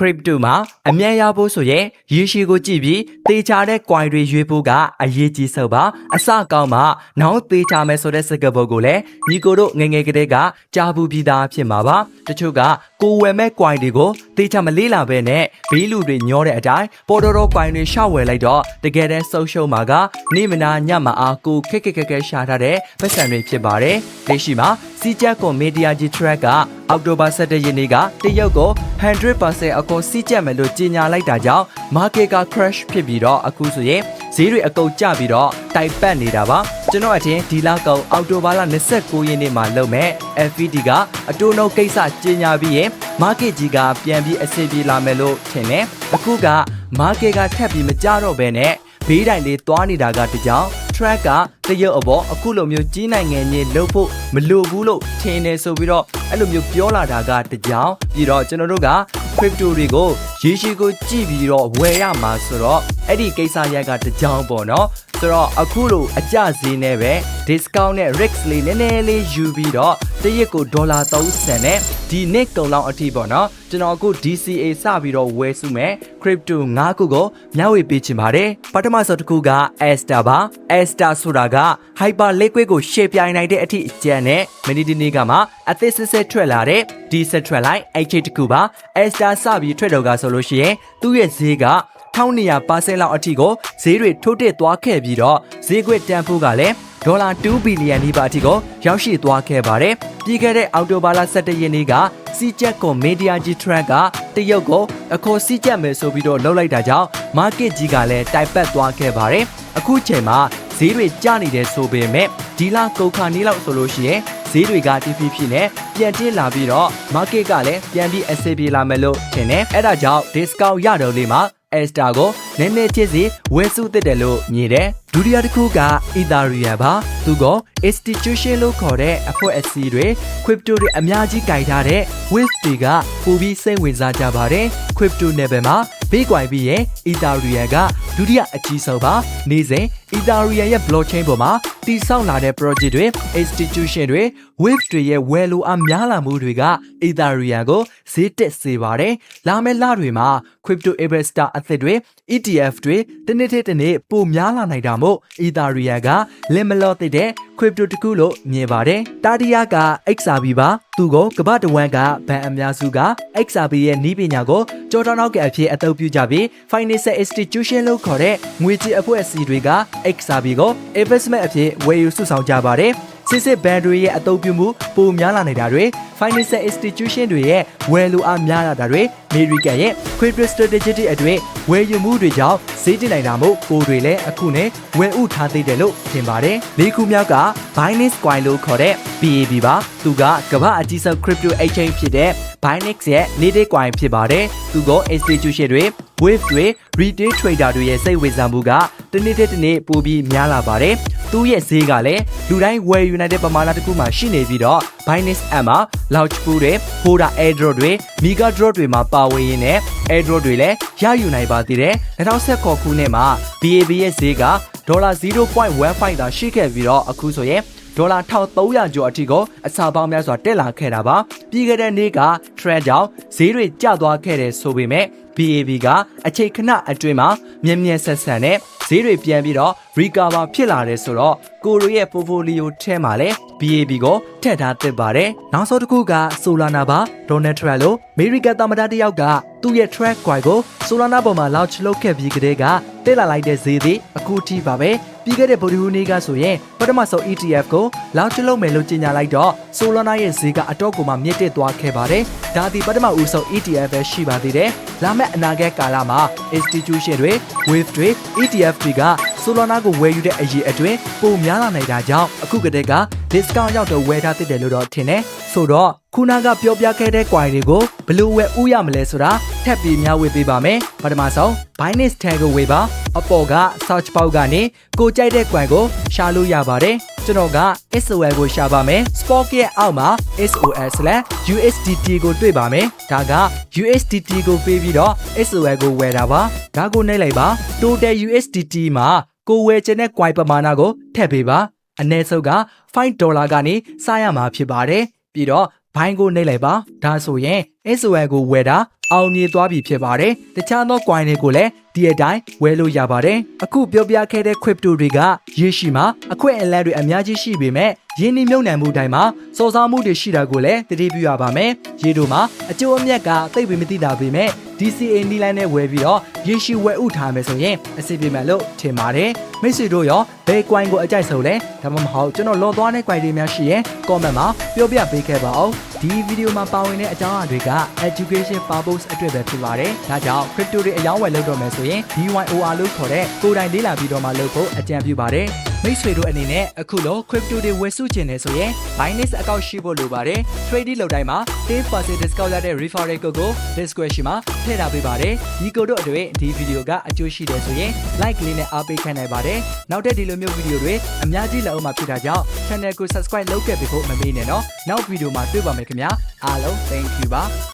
crypto မှာအမြတ်ရဖို့ဆိုရင်ရေရှည်ကိုကြည့်ပြီးတေချာတဲ့ coin တွေရွေးဖို့ကအရေးကြီးဆုံးပါအစကောင်းမှနောက်တေချာမယ်ဆိုတဲ့စကားပုံကိုလည်းညီကိုတို့ငယ်ငယ်ကလေးကကြားဘူးပြီးသားဖြစ်မှာပါတချို့ကကိုဝယ်မဲ့ coin တွေကိုတေချာမလေးလာပဲနဲ့ဘေးလူတွေညောတဲ့အတိုင်းပေါ်တော်တော် coin တွေရှောက်ဝယ်လိုက်တော့တကယ်တမ်းဆုံးရှုံးမှာကနေမနာညမအားကိုခက်ခက်ခက်ခက်ရှာထားတဲ့ပတ်စံတွေဖြစ်ပါတယ်လက်ရှိမှာစီချက်ကွန်မီဒီယာဂျီ track ကအောက်တိုဘာ17ရက်နေ့ကတရုတ်ကို100%အကုန်စီးကျက်မယ်လို့ကြေညာလိုက်တာကြောင့် market က crash ဖြစ်ပြီးတော့အခုဆိုရင်ဈေးတွေအကုန်ကျပြီးတော့တိုက်ပတ်နေတာပါကျွန်တော်အထင်ဒီလကောင်အောက်တိုဘာလ29ရက်နေ့မှာလုပ်မဲ့ FVD ကအတူနှုတ်ကိစ္စကြေညာပြီးရင် market ကြီးကပြန်ပြီးအဆင်ပြေလာမယ်လို့ထင်တယ်အခုက market ကထပ်ပြီးမကြတော့ဘဲနဲ့ဘေးတိုင်လေးသွားနေတာကတကြောင် track ကတရုတ်အပေါ်အခုလိုမျိုးကြီးနိုင်ငံကြီးလှုပ်ဖို့မလိုဘူးလို့ထင်နေဆိုပြီးတော့အဲ့လိုမျိုးပြောလာတာကတကြောင်ပြီးတော့ကျွန်တော်တို့က crypto တွေကိုရေရှည်ကိုကြည့်ပြီးတော့ဝယ်ရမှာဆိုတော့အဲ့ဒီကိစ္စရက်ကတကြောင်ပေါ့နော်ဆိုတော့အခုလိုအကျဈေးနဲ့ပဲ discount နဲ့ risk လေးနည်းနည်းလေးယူပြီးတော့ တရက်ကိုဒေါ်လာ30နဲ့ဒီနေ့ကုံလောက်အထိပေါ့နော်ကျွန်တော်အခု DCA စပြီးတော့ဝယ်စုမယ် crypto 5ခုကိုမျှဝေပေးချင်ပါတယ်ပထမဆုံးတစ်ခုက Asta ပါ Asta ဆိုတာက hyper liquid ကိုရှေ့ပြိုင်နိုင်တဲ့အထိအကျန်နဲ့မနီဒီနေ့ကမှအသစ်စစ်စစ်ထွက်လာတဲ့ဒီဆက်ထွက်လိုက် HT တစ်ခုပါ Asta စပြီးထွက်တော့ကဆိုလို့ရှိရင်သူ့ရဲ့ဈေးက1200%လောက်အထိကိုဈေးတွေထိုးတက်သွားခဲ့ပြီးတော့ဈေးကွက်တန်ဖိုးကလည်း ဒေါ်လာ2ဘီလီယံနီးပါးအထိကိုရောက်ရှိသွားခဲ့ပါတယ်။ပြီးခဲ့တဲ့အောက်တိုဘာလ17ရက်နေ့ကစီချက်ကွန်မီဒီယာဂျီထရက်ကတရုတ်ကိုအခေါ်စီချက်မယ်ဆိုပြီးတော့လှုပ်လိုက်တာကြောင့်မာကတ်ကြီးကလည်းတိုက်ပတ်သွားခဲ့ပါတယ်။အခုချိန်မှာဈေးတွေကျနေတယ်ဆိုပေမဲ့ဒီလကုန်ခါနီးလောက်ဆိုလို့ရှိရင်ဈေးတွေကတဖြည်းဖြည်းနဲ့ပြန်တက်လာပြီးတော့ market ကလည်းပြန်ပြီးအဆင်ပြေလာမယ်လို့ထင်တယ်။အဲဒါကြောင့် discount ရတော့လေးမှာ Esta ကိုနည်းနည်းချစ်စီဝယ်စုသစ်တယ်လို့မြင်တယ်ဒုတိယတစ်ခုက Ethereum ပါသူက institution လို့ခေါ်တဲ့အဖွဲ့အစည်းတွေ crypto တွေအများကြီးကြိုင်ထားတဲ့ wave တွေကပိုပြီးစိတ်ဝင်စားကြပါတယ် crypto level မှာဘေးကွိုင်ပြီးရဲ့ Ethereum ကဒုတိယအကြီးဆုံးပါနေစဉ် Ethereum ရဲ့ blockchain ပေါ်မှာ တည်ဆောက်လာတဲ့ project တွေ institution တွေ wave တွေရဲ့ဝယ်လိုအားများလာမှုတွေက Ethereum ကိုဈေးတက်စေပါတယ်လာမယ့်လတွေမှာ crypto investor အသစ်တွေ ETF တွေတနေ့တစ်နေ့ပိုများလာနိုင်တာမို့ Ethereum ကလင်မလော့တဲ့ crypto တခုလို့မြင်ပါတယ်တာတီယာက XRP ပါသူကကမ္ဘာတဝန်းကဘဏ်အများစုက XRP ရဲ့နည်းပညာကိုကြောတော်နောက်ကအဖြစ်အသုံးပြုကြပြီး financial institution လို့ခေါ်တဲ့ငွေကြေးအဖွဲ့အစည်းတွေက XRP ကို investment အဖြစ်ဝယ်ယူစုဆောင်ကြပါတယ်စစ်စစ်ဘဏ်တွေရဲ့အသုံးပြုမှုပိုများလာနေတာတွေ financial institution တွေရဲ့ဝယ်လိုအားများလာတာတွေအမေရိကန်ရဲ့ crypto strategy တွေအတွင်းဝယ်ယူမှုတွေကြောင့်ဈေးတင်နိုင်တာမို့ကိုတွေလည်းအခုနဲ့ဝယ်ဥထားသေးတယ်လို့ထင်ပါတယ်။လေးခုမြောက်က Binance Coin လို့ခေါ်တဲ့ BAB ပါ။သူကကမ္ဘာအကြီးဆုံး crypto exchange ဖြစ်တဲ့ Binance ရဲ့ native coin ဖြစ်ပါတယ်။သူက institution တွေ wave တွေ retail trader တွေရဲ့စိတ်ဝင်စားမှုကတနေ့တစ်နေ့ပိုပြီးများလာပါတယ်။သူ့ရဲ့ဈေးကလည်းလူတိုင်းဝယ်ယူနိုင်တဲ့ပမာဏတစ်ခုမှရှိနေပြီးတော့ Binance app မှာ launch pool တွေ Hoda airdrop တွေ Mega drop တွေမှာပါဝင်ရင်းနဲ့ airdrop တွေလည်းရယူနိုင်ပါသေးတယ်။2019ခုနှစ်မှာ BAB ရဲ့ဈေးကဒေါ်လာ0.15သာရှိခဲ့ပြီးတော့အခုဆိုရင် ဒေါ်လာ1300ကျော်အထိကိုအစာပေါင်းများစွာတက်လာခဲ့တာပါပြီးခဲ့တဲ့နေ့က trend ကြောင့်ဈေးတွေကျသွားခဲ့တယ်ဆိုပေမဲ့ BAB ကအချိန်ခဏအတွင်းမှာမြင်းမြန်းဆက်ဆန်နဲ့ဈေးတွေပြန်ပြီးတော့ recover ဖြစ်လာတယ်ဆိုတော့ကိုရိုရဲ့ portfolio ထဲမှာလည်း BAB ကိုထည့်ထားသင့်ပါတယ်နောက်ဆုံးတစ်ခုက Solana ပါ Donald Trump လို့ America သမ္မတတယောက်ကသူ့ရဲ့ track coin ကို Solana ပေါ်မှာ launch လုပ်ခဲ့ပြီးကတည်းကတက်လာလိုက်တဲ့ဈေးသည်အခုထိပါပဲ ပြီးခဲ့တဲ့ဗိုလ်ဒူးနေ့ကဆိုရင်ပထမဆုံး ETF ကို launch လုပ်မယ်လို့ကြေညာလိုက်တော့ Solana ရဲ့ဈေးကအတော့ကိုမှမြင့်တက်သွားခဲ့ပါတယ်ဒါဒီပထမဦးဆုံး ETF ပဲရှိပါသေးတယ်လာမယ့်အနာဂတ်ကာလမှာ institution တွေ wave တွေ ETF တွေက Solana ကိုဝယ်ယူတဲ့အရေးအတွင်းပိုများလာနိုင်တာကြောင့်အခုကတည်းက discount ရောက်တော့ဝယ်ထားသင့်တယ်လို့တော့ထင်တယ်ဆိုတော့ခုနကပြောပြခဲ့တဲ့ coin တွေကိုဘယ်လိုဝယ်ဥရမလဲဆိုတာထပ်ပြီးမျှဝေပေးပါမယ်ပထမဆုံး Binance Tag ကိုဝေပါအပေါ်က search box ကနေကိုကြိုက်တဲ့ coin ကိုရှာလို့ရပါတယ်ကျွန်တော်က SOL ကိုရှာပါမယ် Spock ရဲ့အောက်မှာ SOL/USDT ကိုတွေ့ပါမယ်ဒါက USDT ကိုပေးပြီးတော့ SOL ကိုဝယ်တာပါဒါကိုနှိပ်လိုက်ပါ Total USDT မှာ ကိုဝယ်ချင်တဲ့ coin ပမာဏကိုထည့်ပေးပါအနည်းဆုံးက5ဒေါ်လာကနေစရမှာဖြစ်ပါတယ်ပြီးတော့ဘိုင်းကိုနှိပ်လိုက်ပါဒါဆိုရင် SOL ကိုဝယ်တာအောင်မြင်သွားပြီဖြစ်ပါတယ်တခြားသော coin တွေကိုလည်း ဒီအတိုင်းဝယ်လို့ရပါတယ်အခုပြောပြခဲ့တဲ့ crypto တွေကရေရှိမှာအခွင့်အလမ်းတွေအများကြီးရှိပေမဲ့ရင်းနှီးမြှုပ်နှံမှုတိုင်းမှာစော်စားမှုတွေရှိတာကိုလည်းတတိပြုရပါမယ်ရေတို့မှာအကျိုးအမြတ်ကသိပ်ပြီးမသိတာပေမဲ့ DCA နီလိုင်းနဲ့ဝယ်ပြီးတော့ရေရှိဝယ်ဥထားမယ်ဆိုရင်အဆင်ပြေမယ်လို့ထင်ပါတယ်မိတ်ဆွေတို့ရောဘယ် coin ကိုအကြိုက်ဆုံးလဲဒါမှမဟုတ်ကျွန်တော်လော်သွားတဲ့ coin တွေများရှိရင် comment မှာပြောပြပေးခဲ့ပါအောင် ဒီဗီဒီယိုမှာပါဝင်တဲ့အကြောင်းအရာတွေက education purpose အတွက်ပဲဖြစ်ပါတယ်ဒါကြောင့် crypto တွေအယောင်းဝယ်လုပ်တော့မယ်ဆိုရင် BYOR လို့ခေါ်တဲ့ကိုယ်တိုင်လေးလာပြီးတော့မှလုပ်ဖို့အကြံပြုပါတယ် မိတ်ဆွေတို့အနေနဲ့အခုလို crypto တွေဝယ်စုချင်နေဆိုရင် Binance account ရှိဖို့လိုပါတယ် trading လုပ်တိုင်းမှာ10% discount ရတဲ့ referral code ကို description မှာထည့်ထားပေးပါတယ်ဒီ code တို့အတွက်ဒီဗီဒီယိုကအကျိုးရှိတယ်ဆိုရင် like လေးနဲ့အားပေးခံနိုင်ပါတယ်နောက်ထပ်ဒီလိုမျိုးဗီဒီယိုတွေအများကြီးလာအောင်မှာဖြစ်တာကြောင့် channel ကို subscribe လုပ်ခဲ့ပြီးဖို့မမေ့နဲ့နော်နောက်ဗီဒီယိုမှာတွေ့ပါမယ်ခင်ဗျာအားလုံး thank you ပါ